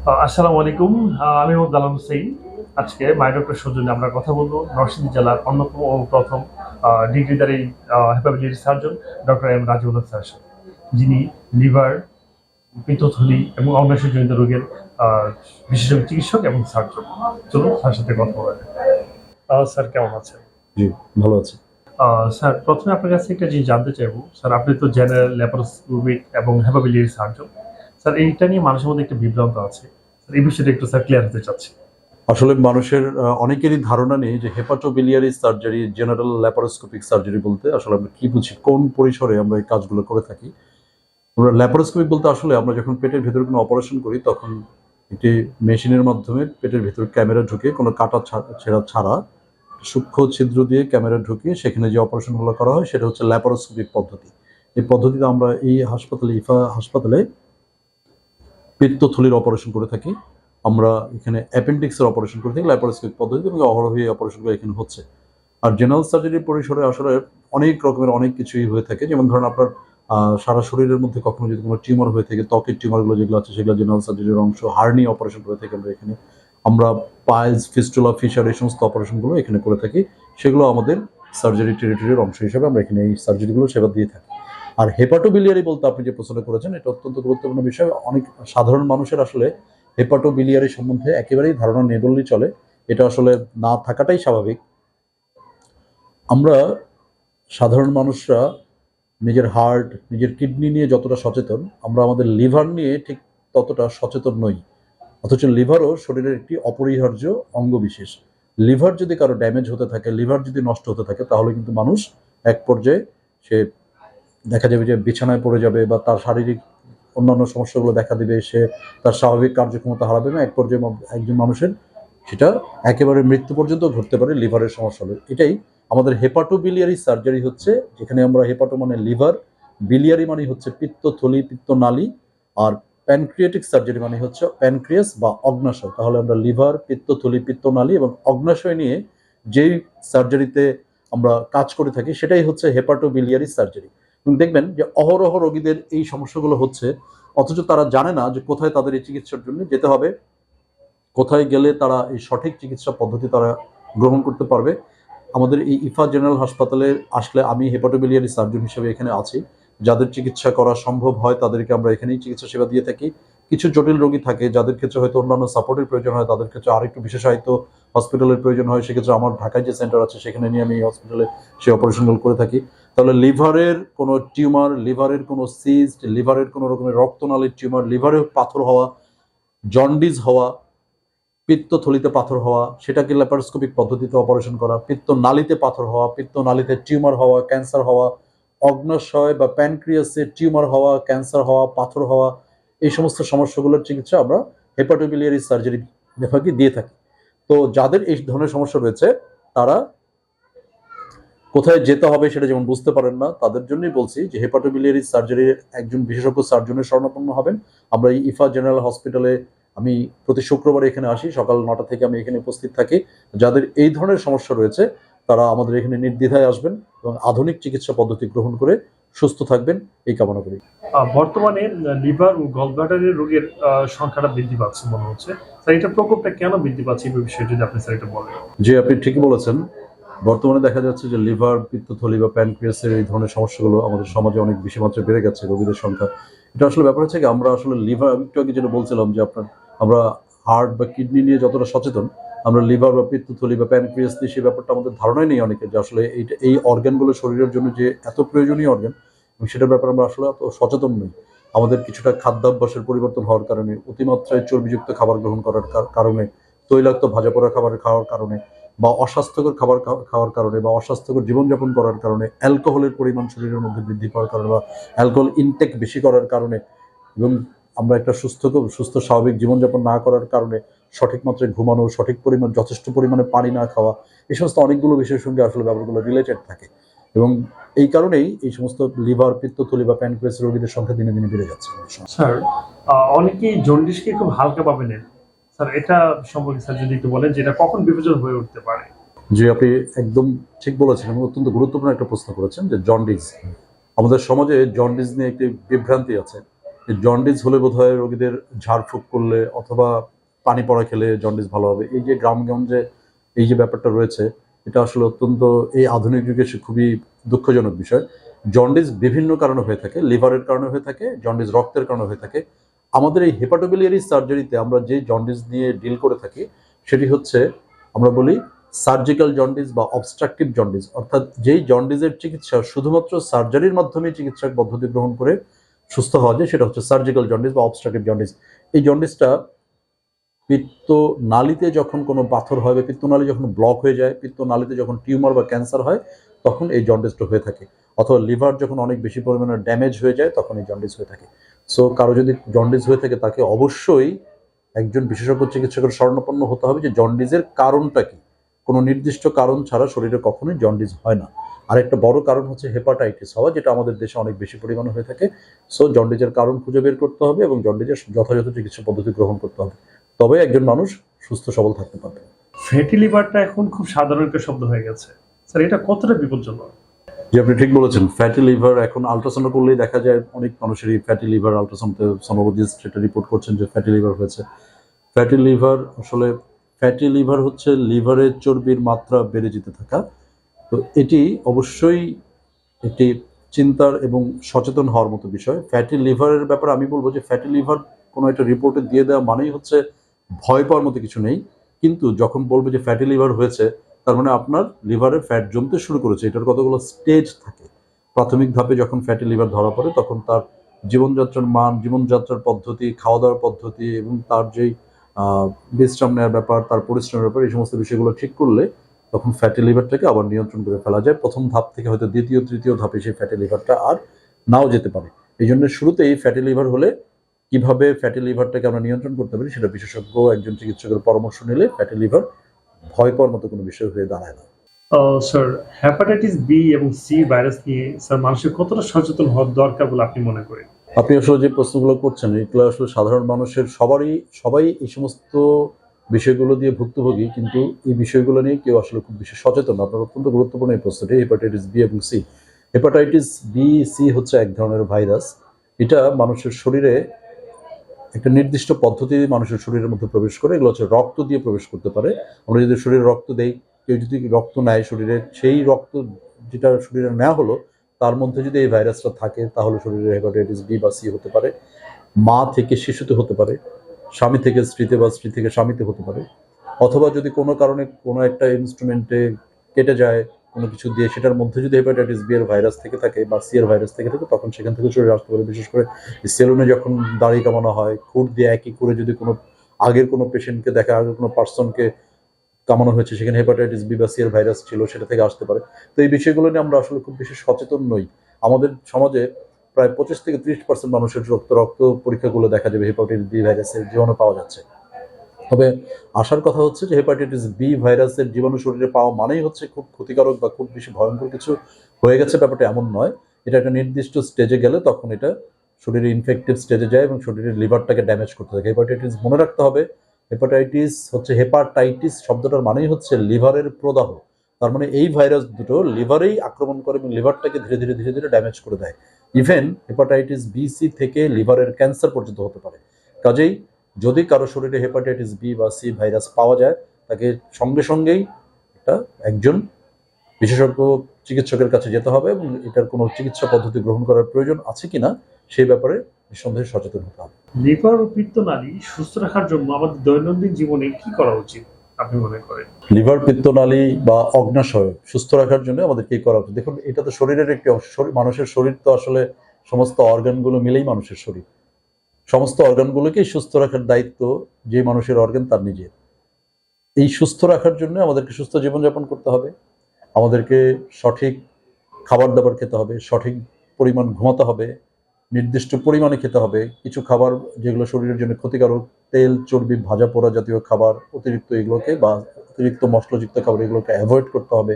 আসসালামু আলাইকুম। আমি মোহাম্মদ আলম হুসেইন আজকে মাই ডক্টর সৌজন্যে আমরা কথা বলব। নরসিংদী জেলার অন্যতম ও প্রথম ডিগ্রিদারি হেপাবিলিটি surgeon doctor M Raziul sir যিনি লিভার পিত্তথলি এবং অগ্নাশয়জনিত রোগের বিশেষজ্ঞ চিকিৎসক এবং সার্জন চলুন তার সাথে কথা বলা যাক। স্যার কেমন আছেন? জি ভালো আছে। স্যার প্রথমে আপনার কাছে একটা জিনিস জানতে চাইব। স্যার আপনি তো জেনারেল ল্যাপারোস্কোপিক এবং হেপাবিলিটি সার্জন স্যার, এইটা নিয়ে মানুষের মধ্যে একটা বিভ্রান্ত আছে। এই বিষয়টা একটু, স্যার ক্লিয়ার হতে চাচ্ছি। আসলে মানুষের অনেকেরই ধারণা নেই যে hepatobiliary surgery general laparoscopic surgery বলতে আসলে আমরা কি বুঝি, কোন পরিসরে আমরা এই কাজগুলো করে থাকি। আমরা ল্যাপারোস্কোপিক বলতে আসলে আমরা যখন পেটের ভেতরে কোনো অপারেশন করি, তখন একটি মেশিনের মাধ্যমে পেটের ভেতরে ক্যামেরা ঢুকে, কোনো কাটা ছেঁড়া ছাড়া, সূক্ষ্ম ছিদ্র দিয়ে ক্যামেরা ঢুকিয়ে সেখানে যে অপারেশনগুলো করা হয়, সেটা হচ্ছে ল্যাপারোস্কোপিক পদ্ধতি। এই পদ্ধতিতে আমরা এই হাসপাতালে, ইফা হাসপাতালে পিত্তথলির অপারেশন করে থাকি। আমরা এখানে অ্যাপেন্ডিক্সের অপারেশন করে থাকি ল্যাপারোস্কোপিক পদ্ধতি এবং অহরহই অপারেশনগুলো এখানে হচ্ছে। আর জেনারেল সার্জারির পরিসরে আসলে অনেক রকমের অনেক কিছুই হয়ে থাকে। যেমন ধরুন আপনার সারা শরীরের মধ্যে কখনো যদি কোনো টিউমার হয়ে থাকে, ত্বকের টিউমারগুলো যেগুলো আছে সেগুলো জেনারেল সার্জারির অংশ হার্নি অপারেশন করে থাকি আমরা এখানে। আমরা পাইলস ফিস্টুলা ফিশার এই সমস্ত অপারেশনগুলো এখানে করে থাকি। সেগুলো আমাদের সার্জারি টেরিটরির অংশ হিসেবে আমরা এখানে এই সার্জারিগুলো সেবা দিয়ে থাকি। আর হেপাটোবিলিয়ারি বলতে আপনি যে প্রশ্ন করেছেন, এটা অত্যন্ত গুরুত্বপূর্ণ বিষয়। অনেক সাধারণ মানুষের আসলে হেপাটোবিলিয়ারি সম্বন্ধে একেবারেই ধারণা নেই চলে। এটা আসলে না থাকাটাই স্বাভাবিক। আমরা সাধারণ মানুষরা নিজের হার্ট, নিজের কিডনি নিয়ে যতটা সচেতন, আমরা আমাদের লিভার নিয়ে ঠিক ততটা সচেতন নই। অথচ লিভারও শরীরের একটি অপরিহার্য অঙ্গ বিশেষ। লিভার যদি কারও ড্যামেজ হতে থাকে, লিভার যদি নষ্ট হতে থাকে, তাহলে কিন্তু মানুষ এক পর্যায়ে সে দেখা যাবে যে বিছানায় পড়ে যাবে বা তার শারীরিক অন্যান্য সমস্যাগুলো দেখা দিবে, সে তার স্বাভাবিক কার্যক্ষমতা হারাবে না, এক পর্যায়ে একজন মানুষের সেটা একেবারে মৃত্যু পর্যন্ত ঘটতে পারে, লিভারের সমস্যা হবে। এটাই আমাদের হেপাটোবিলিয়ারি সার্জারি হচ্ছে, যেখানে আমরা হেপাটো মানে লিভার বিলিয়ারি মানে হচ্ছে পিত্ত, থলি, পিত্ত নালী, আর প্যানক্রিয়েটিক সার্জারি মানে হচ্ছে প্যানক্রিয়াস বা অগ্নাশয়। তাহলে আমরা লিভার, পিত্ত, থলি, পিত্ত নালী এবং অগ্নাশয় নিয়ে যেই সার্জারিতে আমরা কাজ করে থাকি, সেটাই হচ্ছে হেপাটোবিলিয়ারি সার্জারি। দেখবেন যে অহরহ রোগীদের এই সমস্যাগুলো হচ্ছে, অথচ তারা জানে না যে কোথায় তাদের এই চিকিৎসার জন্য যেতে হবে, কোথায় গেলে তারা এই সঠিক চিকিৎসা পদ্ধতি তারা গ্রহণ করতে পারবে। আমাদের এই ইফা জেনারেল হাসপাতালে আসলে আমি হেপাটোবিলিয়ারি সার্জন হিসেবে এখানে আছি। যাদের চিকিৎসা করা সম্ভব হয়, তাদেরকে আমরা এখানেই চিকিৎসা সেবা দিয়ে থাকি। কিছু জটিল রোগী থাকে, যাদের ক্ষেত্রে হয়তো অন্যান্য সাপোর্টের প্রয়োজন হয়, তাদের ক্ষেত্রে আরেকটু বিশেষায়িত হসপিটালের প্রয়োজন হয়। সেক্ষেত্রে আমার ঢাকায় যে সেন্টার আছে, সেখানে নিয়ে আমি এই হসপিটালে সেই অপারেশনগুলো করে থাকি। তাহলে লিভারের কোনো টিউমার, লিভারের কোনো সিস্ট, লিভারের কোনো রকমের রক্তনালীর টিউমার লিভারে পাথর হওয়া, জন্ডিস হওয়া পিত্ত থলিতে পাথর হওয়া, সেটাকে ল্যাপারোস্কোপিক পদ্ধতিতে অপারেশন করা পিত্ত নালীতে পাথর হওয়া পিত্ত নালীতে টিউমার হওয়া, ক্যান্সার হওয়া, অগ্নাশয় বা প্যানক্রিয়াসে টিউমার হওয়া, ক্যান্সার হওয়া, পাথর হওয়া, এই সমস্ত সমস্যাগুলোর চিকিৎসা আমরা হেপাটোবিলিয়ারি সার্জারি বিভাগে দিয়ে থাকি। তো যাদের এই ধরনের সমস্যা রয়েছে, তারা কোথায় যেতে হবে সেটা যেমন বুঝতে পারেন না তাদের জন্যই বলছি যে হেপাটোবিলিয়ারি সার্জারির একজন বিশেষজ্ঞ সার্জনের শরণাপন্ন হবেন। আমরা এই ইফা জেনারেল হসপিটালে আমি প্রতি শুক্রবার এখানে আসি সকাল নটা থেকে আমি এখানে উপস্থিত থাকি। যাদের এই ধরনের সমস্যা রয়েছে তারা আমাদের এখানে নির্দ্বিধায় আসবেন এবং আধুনিক চিকিৎসা পদ্ধতি গ্রহণ করে সুস্থ থাকবেন এই কামনা করি। বর্তমানে লিভার ও গলব্লাডারের রোগের সংখ্যাটা বৃদ্ধি পাচ্ছে মনে হচ্ছে। স্যার এটা প্রকোপটা কেন বৃদ্ধি পাচ্ছে এই বিষয়ে যদি আপনি স্যার এটা বলেন? যে আপনি ঠিকই বলেছেন। বর্তমানে দেখা যাচ্ছে যে লিভার, পিত্তথলি বা প্যানক্রিয়াসের এই ধরনের সমস্যাগুলো আমাদের সমাজে অনেক বেশি মাত্রায় বেড়ে গেছে, রোগীদের সংখ্যা। এটা আসলে ব্যাপার হচ্ছে কি, আমরা আসলে লিভার, আমি একটু আগে যেটা বলছিলাম যে আপনার, আমরা হার্ট বা কিডনি নিয়ে যতটা সচেতন, আমরা লিভার বা পিত্তথলি বা প্যানক্রিয়াস নিয়ে সেই ব্যাপারটা আমাদের ধারণাই নেই অনেকে যে আসলে এইটা, এই অর্গানগুলো শরীরের জন্য যে এত প্রয়োজনীয় অর্গান, এবং সেটার ব্যাপারে আমরা আসলে এত সচেতন নই। আমাদের কিছুটা খাদ্যাভ্যাসের পরিবর্তন হওয়ার কারণে, অতিমাত্রায় চর্বিযুক্ত খাবার গ্রহণ করার কারণে, তৈলাক্ত ভাজা পোড়া খাবার খাওয়ার কারণে বা অস্বাস্থ্যকর খাবার খাওয়ার কারণে বা অস্বাস্থ্যকর জীবনযাপন করার কারণে, অ্যালকোহলের পরিমাণ শরীরের মধ্যে বৃদ্ধি পাওয়ার কারণে বা অ্যালকোহল ইনটেক বেশি করার কারণে এবং আমরা একটা সুস্থ সুস্থ স্বাভাবিক জীবনযাপন না করার কারণে সঠিক মাত্রায় ঘুমানো, সঠিক পরিমাণ, যথেষ্ট পরিমাণে পানি না খাওয়া, এই সমস্ত অনেকগুলো বিষয়ের সঙ্গে আসলে ব্যাপারগুলো রিলেটেড থাকে। এবং এই কারণেই এই সমস্ত লিভার পিত্তথলি বা প্যানক্রিয়াস রোগীদের সংখ্যা দিনে দিনে বেড়ে যাচ্ছে। স্যার অনেকেই জন্ডিসকে খুব হালকা ভাবে নেন। যে আপনি একদম ঠিক বলেছেন অত্যন্ত গুরুত্বপূর্ণ একটা প্রশ্ন করেছেন যে জন্ডিস। আমাদের সমাজে জন্ডিস নিয়ে একটি বিভ্রান্তি আছে। জন্ডিস হলে বোধহয় রোগীদের ঝাড়ফুঁক করলে অথবা পানি পড়া খেলে জন্ডিস ভালো হবে। এই যে গ্রামগঞ্জে এই যে ব্যাপারটা রয়েছে, এটা আসলে অত্যন্ত এই আধুনিক যুগে সে খুবই দুঃখজনক বিষয়। জন্ডিস বিভিন্ন কারণে হয়ে থাকে, লিভারের কারণে হয়ে থাকে, জন্ডিস রক্তের কারণে হয়ে থাকে। আমাদের এই হেপাটোবিলিয়ারি সার্জারিতে আমরা যে জন্ডিস নিয়ে ডিল করে থাকি, সেটি হচ্ছে আমরা বলি সার্জিক্যাল জন্ডিস বা অবস্ট্রাকটিভ জন্ডিস অর্থাৎ যেই জন্ডিসের চিকিৎসা শুধুমাত্র সার্জারির মাধ্যমে চিকিৎসার পদ্ধতি গ্রহণ করে সুস্থ হওয়া যায়, সেটা হচ্ছে সার্জিক্যাল জন্ডিস বা অবস্ট্রাকটিভ জন্ডিস এই জন্ডিসটা পিত্ত নালীতে যখন কোনো পাথর হয় বা পিত্তনালী যখন ব্লক হয়ে যায় পিত্ত নালীতে যখন টিউমার বা ক্যান্সার হয়, তখন এই জন্ডিসটা হয়ে থাকে। অথবা লিভার যখন অনেক বেশি পরিমাণে ড্যামেজ হয়ে যায়, তখন এই জন্ডিস হয়ে থাকে। সো কারও যদি জন্ডিস হয়ে থাকে, তাকে অবশ্যই একজন বিশেষজ্ঞ চিকিৎসকের স্বর্ণপন্ন হতে হবে যে জন্ডিসের কারণটা কি। কোনো নির্দিষ্ট কারণ ছাড়া শরীরে কখনোই জন্ডিস হয় না। আর একটা বড় কারণ হচ্ছে হেপাটাইটিস হওয়া, যেটা আমাদের দেশে অনেক বেশি পরিমাণে হয়ে থাকে। সো জন্ডিসের কারণ খুঁজে বের করতে হবে এবং জন্ডিসের যথাযথ চিকিৎসা পদ্ধতি গ্রহণ করতে হবে। তবে একজন মানুষ সুস্থ সবল থাকতে পারবে। ফ্যাটি লিভারটা এখন খুব সাধারণ একটা শব্দ হয়ে গেছে। স্যার এটা কতটা বিপজ্জনক? যে আপনি ঠিক বলেছেন ফ্যাটি লিভার এখন আলট্রাসাউন্ড করলেই দেখা যায় অনেক মানুষেরই ফ্যাটি লিভার আলট্রাসাউন্ডে সোনোলজিস্ট সেটা রিপোর্ট করছেন যে ফ্যাটি লিভার হয়েছে। ফ্যাটি লিভার আসলে ফ্যাটি লিভার হচ্ছে লিভারের চর্বির মাত্রা বেড়ে যেতে থাকা। তো এটি অবশ্যই একটি চিন্তার এবং সচেতন হওয়ার মতো বিষয়। ফ্যাটি লিভারের ব্যাপারে আমি বলব যে ফ্যাটি লিভার কোনো একটা রিপোর্টে দিয়ে দেওয়া মানেই হচ্ছে ভয় পাওয়ার মতো কিছু নেই। কিন্তু যখন বলবে যে ফ্যাটি লিভার হয়েছে, তার মানে আপনার লিভারে ফ্যাট জমতে শুরু করেছে। এটার কতগুলো স্টেজ থাকে। প্রাথমিক ধাপে যখন ফ্যাটি লিভার ধরা পড়ে, তখন তার জীবনযাত্রার মান, জীবনযাত্রার পদ্ধতি খাওয়া দাওয়ার পদ্ধতি এবং তার যেই বিশ্রাম নেওয়ার ব্যাপার, তার পরিশ্রমের ব্যাপার, এই সমস্ত বিষয়গুলো ঠিক করলে তখন ফ্যাটি লিভারটাকে আবার নিয়ন্ত্রণ করে ফেলা যায়। প্রথম ধাপ থেকে হয়তো দ্বিতীয়, তৃতীয় ধাপে সেই ফ্যাটি লিভারটা আর নাও যেতে পারে। এই জন্য শুরুতেই ফ্যাটি লিভার হলে কীভাবে ফ্যাটি লিভারটাকে আমরা নিয়ন্ত্রণ করতে পারি সেটা বিশেষজ্ঞ একজন চিকিৎসকের পরামর্শ নিলে ফ্যাটি লিভার ভয় পাওয়ার মতো কোনো বিষয় হয়ে দাঁড়ায় না। স্যার হ্যাপাটাইটিস বি এবং সি ভাইরাস নিয়ে স্যার মানুষের কতটা সচেতন হওয়ার দরকার বলে আপনি মনে করেন? আপনি আসলে যে প্রশ্নগুলো করছেন এগুলো আসলে সাধারণ মানুষের সবারই সবাই এই সমস্ত বিষয়গুলো দিয়ে ভুক্তভোগী কিন্তু এই বিষয়গুলো নিয়ে কেউ আসলে খুব বেশি সচেতন আপনার অত্যন্ত গুরুত্বপূর্ণ এই প্রশ্নটি হেপাটাইটিস বি এবং সি হেপাটাইটিস বি সি হচ্ছে এক ধরনের ভাইরাস এটা মানুষের শরীরে একটা নির্দিষ্ট পদ্ধতি মানুষের শরীরের মধ্যে প্রবেশ করে, এগুলো হচ্ছে রক্ত দিয়ে প্রবেশ করতে পারে। আমরা যদি শরীরে রক্ত দেই, কেউ যদি রক্ত নেয় শরীরে, সেই রক্ত যেটা শরীরে নেওয়া হলো, তার মধ্যে যদি এই ভাইরাসটা থাকে, তাহলে শরীরে হেপাটাইটিস বি বা সি হতে পারে। মা থেকে শিশুতে হতে পারে, স্বামী থেকে স্ত্রীতে বা স্ত্রী থেকে স্বামীতে হতে পারে। অথবা যদি কোনো কারণে কোনো একটা ইনস্ট্রুমেন্টে কেটে যায় কোনো কিছু দিয়ে সেটার মধ্যে যদি হেপাটাইটিস বি এর ভাইরাস থেকে থাকে বা সি এর ভাইরাস থেকে থাকে, তখন সেখান থেকে শরীরে আসতে পারে। বিশেষ করে সেলুনে যখন দাড়ি কামানো হয় খুঁট দিয়ে একই করে যদি কোনো আগের কোনো পেশেন্টকে দেখা, আগের কোনো পার্সনকে কামানো হয়েছে, সেখানে হেপাটাইটিস বি বা সি এর ভাইরাস ছিল, সেটা থেকে আসতে পারে। তো এই বিষয়গুলো নিয়ে আমরা আসলে খুব বেশি সচেতন নই। আমাদের সমাজে প্রায় পঁচিশ থেকে ত্রিশ পার্সেন্ট মানুষের রক্ত রক্ত পরীক্ষাগুলো দেখা যাবে হেপাটাইটিস বি ভাইরাসের জীবাণু পাওয়া যাচ্ছে। তবে আসার কথা হচ্ছে যে হেপাটাইটিস বি ভাইরাসের জীবাণু শরীরে পাওয়া মানেই হচ্ছে খুব ক্ষতিকারক বা খুব বেশি ভয়ঙ্কর কিছু হয়ে গেছে। ব্যাপারটা এমন নয়। এটা একটা নির্দিষ্ট স্টেজে গেলে তখন এটা শরীরে ইনফেক্টিভ স্টেজে যায় এবং শরীরের লিভারটাকে ড্যামেজ করতে থাকে। হেপাটাইটিস মনে রাখতে হবে, হেপাটাইটিস হচ্ছে হেপাটাইটিস শব্দটার মানেই হচ্ছে লিভারের প্রদাহ। তার মানে এই ভাইরাস দুটো লিভারেই আক্রমণ করে এবং লিভারটাকে ধীরে ধীরে ধীরে ধীরে ড্যামেজ করে দেয়। ইভেন হেপাটাইটিস বি সি থেকে লিভারের ক্যান্সার পর্যন্ত হতে পারে। কাজেই যদি কারও শরীরে হেপাটাইটিস বি বা সি ভাইরাস পাওয়া যায় তাকে সঙ্গে সঙ্গেই একটা একজন বিশেষজ্ঞ চিকিৎসকের কাছে যেতে হবে এবং এটার কোনো চিকিৎসা পদ্ধতি গ্রহণ করার প্রয়োজন আছে কিনা সেই ব্যাপারে নিঃসন্দেহে সচেতন হতে হবে। লিভার ও পিত্তনালী সুস্থ রাখার জন্য আমাদের দৈনন্দিন জীবনে কি করা উচিত আপনি মনে করেন? লিভার পিত্তনালী বা অগ্নাশয় সুস্থ রাখার জন্য আমাদের কি করা উচিত? দেখুন এটা তো শরীরের একটি অংশ। মানুষের শরীর তো আসলে সমস্ত অর্গানগুলো মিলেই মানুষের শরীর। সমস্ত অর্গানগুলোকেই সুস্থ রাখার দায়িত্ব যে মানুষের অর্গান তার নিজের। এই সুস্থ রাখার জন্য আমাদেরকে সুস্থ জীবনযাপন করতে হবে। আমাদেরকে সঠিক খাবার দাবার খেতে হবে, সঠিক পরিমাণ ঘুমাতে হবে, নির্দিষ্ট পরিমাণে খেতে হবে। কিছু খাবার যেগুলো শরীরের জন্য ক্ষতিকারক, তেল, চর্বি ভাজা পোড়া জাতীয় খাবার, অতিরিক্ত এগুলোকে বা অতিরিক্ত মশলাযুক্ত খাবার এগুলোকে অ্যাভয়েড করতে হবে।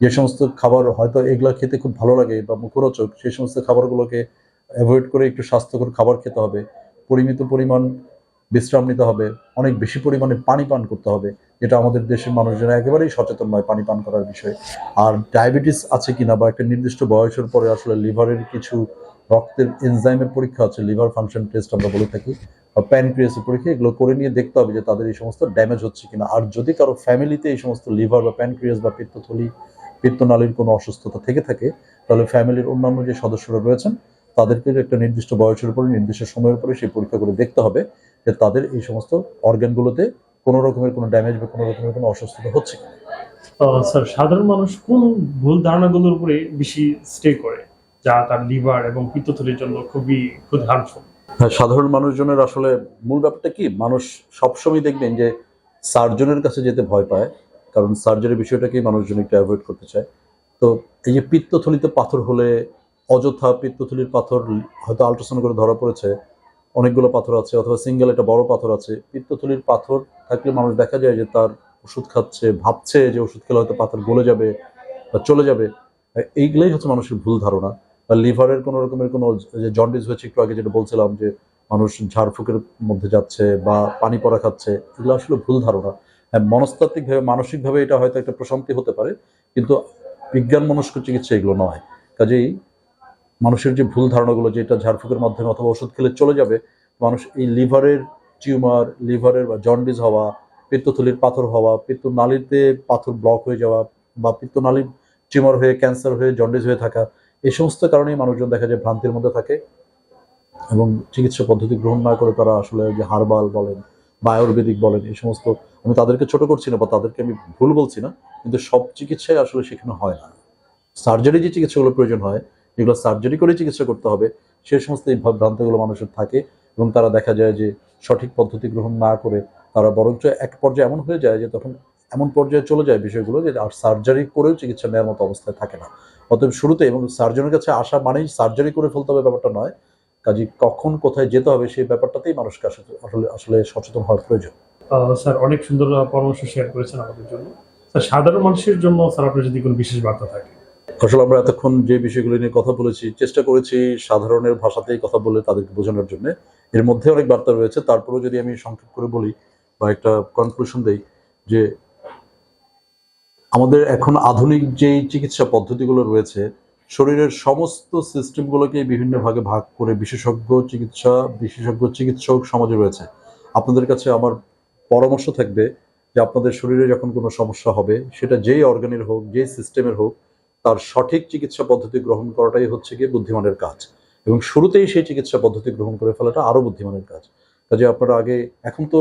যে সমস্ত খাবার হয়তো এগুলো খেতে খুব ভালো লাগে বা মুখরোচক সেই সমস্ত খাবারগুলোকে অ্যাভয়েড করে একটু স্বাস্থ্যকর খাবার খেতে হবে, পরিমিত পরিমাণ বিশ্রাম নিতে হবে, অনেক বেশি পরিমাণে পানি পান করতে হবে, যেটা আমাদের দেশের মানুষজন একেবারেই সচেতন নয় পানি পান করার বিষয়ে। আর ডায়াবেটিস আছে কিনা বা একটা নির্দিষ্ট বয়সের পরে আসলে লিভারের কিছু রক্তের এনজাইমের পরীক্ষা আছে, লিভার ফাংশন টেস্ট আমরা বলে থাকি, বা প্যানক্রিয়াসের পরীক্ষা, এগুলো করে নিয়ে দেখতে হবে যে তাদের এই সমস্ত ড্যামেজ হচ্ছে কিনা। আর যদি কারও ফ্যামিলিতে এই সমস্ত লিভার বা প্যানক্রিয়াস বা পিত্তথলি, পিত্তনালীর কোনো অসুস্থতা থেকে থাকে, তাহলে ফ্যামিলির অন্যান্য যে সদস্যরা রয়েছেন তাদেরকে একটা নির্দিষ্ট বয়সের উপরে নির্দিষ্ট সময়ের উপরে সেই পরীক্ষা করে দেখতে হবে যে তাদের এই সমস্ত অর্গানগুলোতে কোনো রকমের কোনো ড্যামেজ বা কোনো রকমের কোনো অসুস্থতা হচ্ছে স্যার সাধারণ মানুষ কোন ভুল ধারণাগুলোর উপরে বেশি স্টে করে? যা তার লিভার এবং পিত্তথলির জন্য খুবই খুব হার্মফুল হ্যাঁ সাধারণ মানুষজনের আসলে মূল ব্যাপারটা কি? মানুষ সবসময় দেখবেন যে সার্জনের কাছে যেতে ভয় পায় কারণ সার্জারির বিষয়টাকেই মানুষজন একটু অ্যাভয়েড করতে চায়। তো এই যে পিত্তথলিতে পাথর হলে অযথা পিত্তথলির পাথর হয়তো আল্ট্রাসাউন্ড করে ধরা পড়েছে, অনেকগুলো পাথর আছে, অথবা সিঙ্গেল একটা বড় পাথর আছে, পিত্তথলির পাথর থাকলে মানুষ দেখা যায় যে তার ওষুধ খাচ্ছে, ভাবছে যে ওষুধ খেলে হয়তো পাথর গলে যাবে বা চলে যাবে। এইগুলোই হচ্ছে মানুষের ভুল ধারণা। বা লিভারের কোনো রকমের কোনো যে জন্ডিস হয়েছে একটু আগে যেটা বলছিলাম যে মানুষ ঝাড়ফুঁকের মধ্যে যাচ্ছে বা পানি পড়া খাচ্ছে, এগুলো আসলে ভুল ধারণা। হ্যাঁ মনস্তাত্ত্বিকভাবে, মানসিকভাবে এটা হয়তো একটা প্রশান্তি হতে পারে, কিন্তু বিজ্ঞান মনস্ক চিকিৎসা এগুলো নয়। কাজেই মানুষের যে ভুল ধারণাগুলো যে এটা ঝাড়ফুঁকের মাধ্যমে অথবা ওষুধ খেলে চলে যাবে, মানুষ এই লিভারের টিউমার, লিভারের বা জন্ডিস হওয়া, পিত্তথলির পাথর হওয়া পিত্ত নালীতে পাথর ব্লক হয়ে যাওয়া বা পিত্তনালীর টিউমার হয়ে ক্যান্সার হয়ে জন্ডিস হয়ে থাকা, এই সমস্ত কারণেই মানুষজন দেখা যায় ভ্রান্তির মধ্যে থাকে। এবং চিকিৎসা পদ্ধতি গ্রহণ না করে তারা আসলে যে হার্বাল বলেন বা আয়ুর্বেদিক বলেন, এই সমস্ত আমি তাদেরকে ছোট করছি না বা তাদেরকে আমি ভুল বলছি না, কিন্তু সব চিকিৎসাই আসলে সেখানে হয় না। সার্জারি যে চিকিৎসাগুলো প্রয়োজন হয় যেগুলো সার্জারি করে চিকিৎসা করতে হবে, সে সমস্ত এই ভ্রান্তগুলো মানুষের থাকে এবং তারা দেখা যায় যে সঠিক পদ্ধতি গ্রহণ না করে তারা বরঞ্চ এক পর্যায়ে এমন হয়ে যায় যে তখন এমন পর্যায়ে চলে যায় বিষয়গুলো যে আর সার্জারি করেও চিকিৎসা নেওয়ার মতো অবস্থায় থাকে না। অতএব শুরুতে এবং সার্জনের কাছে আসা মানেই সার্জারি করে ফেলতে হবে ব্যাপারটা নয়, কাজে কখন কোথায় যেতে হবে সেই ব্যাপারটাতেই মানুষকে আসলে আসলে সচেতন হওয়ার প্রয়োজন। স্যার, অনেক সুন্দর পরামর্শ শেয়ার করেছেন আমাদের জন্য। স্যার, সাধারণ মানুষের জন্য স্যার, আপনার যদি কোনো বিশেষ বার্তা থাকে। আসলে আমরা এতক্ষণ যে বিষয়গুলো নিয়ে কথা বলেছি, চেষ্টা করেছি সাধারণের ভাষাতেই কথা বলে তাদেরকে বোঝানোর জন্য। এর মধ্যে অনেক বার্তা রয়েছে, তারপরেও যদি আমি সংক্ষেপ করে বলি বা একটা কনক্লুশন দেই যে আমাদের এখন আধুনিক যেই চিকিৎসা পদ্ধতিগুলো রয়েছে, শরীরের সমস্ত সিস্টেমগুলোকে বিভিন্ন ভাগে ভাগ করে বিশেষজ্ঞ চিকিৎসা, বিশেষজ্ঞ চিকিৎসক সমাজে রয়েছে। আপনাদের কাছে আমার পরামর্শ থাকবে যে আপনাদের শরীরে যখন কোনো সমস্যা হবে, সেটা যেই অর্গানের হোক, যেই সিস্টেমের হোক তার সঠিক চিকিৎসা পদ্ধতি গ্রহণ করাটাই হচ্ছে গিয়ে বুদ্ধিমানের কাজ। এবং শুরুতেই সেই চিকিৎসা পদ্ধতি গ্রহণ করে ফেলাটা আরও বুদ্ধিমানের কাজ। কাজে আপনারা আগে এখন তো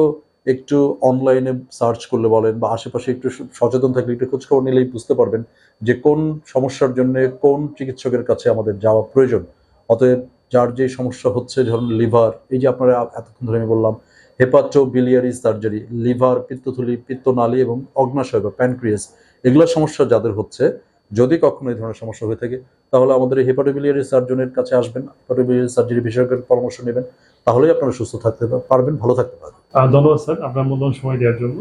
একটু অনলাইনে সার্চ করলে বলেন বা আশেপাশে একটু সচেতন থাকলে একটু খোঁজখবর নিলেই বুঝতে পারবেন যে কোন সমস্যার জন্য কোন চিকিৎসকের কাছে আমাদের যাওয়া প্রয়োজন। অতএব যার যে সমস্যা হচ্ছে, ধরুন লিভার, এই যে আপনারা এতক্ষণ ধরে আমি বললাম হেপাটো বিলিয়ারি সার্জারি লিভার, পিত্তথলি, পিত্তনালী এবং অগ্নাশয় বা প্যানক্রিয়াস, এগুলোর সমস্যা যাদের হচ্ছে যদি কখনো এই ধরনের সমস্যা হয়ে থাকে, তাহলে আমাদের হেপাটোবিলিয়ারি সার্জনের কাছে আসবেন হেপাটোবিলিয়ারি সার্জারি বিশেষজ্ঞের পরামর্শ নেবেন, তাহলেই আপনারা সুস্থ থাকতে পারবেন, ভালো থাকতে পারবেন। ধন্যবাদ স্যার, আপনার মূল্যবান সময় দেওয়ার জন্য।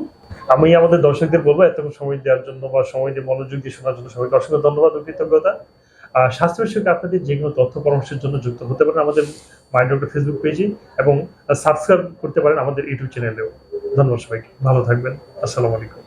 আমি আমাদের দর্শকদের বলব এতক্ষণ সময় দেওয়ার জন্য বা সময় দিয়ে মনোযোগ দিয়ে শোনার জন্য সবাইকে অসংখ্য ধন্যবাদ ও কৃতজ্ঞতা। আর স্বাস্থ্য বিষয়ক আপনাদের যে কোনো তথ্য পরামর্শের জন্য যুক্ত হতে পারেন আমাদের মাই ডক্টর ফেসবুক পেজে এবং সাবস্ক্রাইব করতে পারেন আমাদের ইউটিউব চ্যানেলেও। ধন্যবাদ সবাইকে, ভালো থাকবেন, আসসালামু আলাইকুম।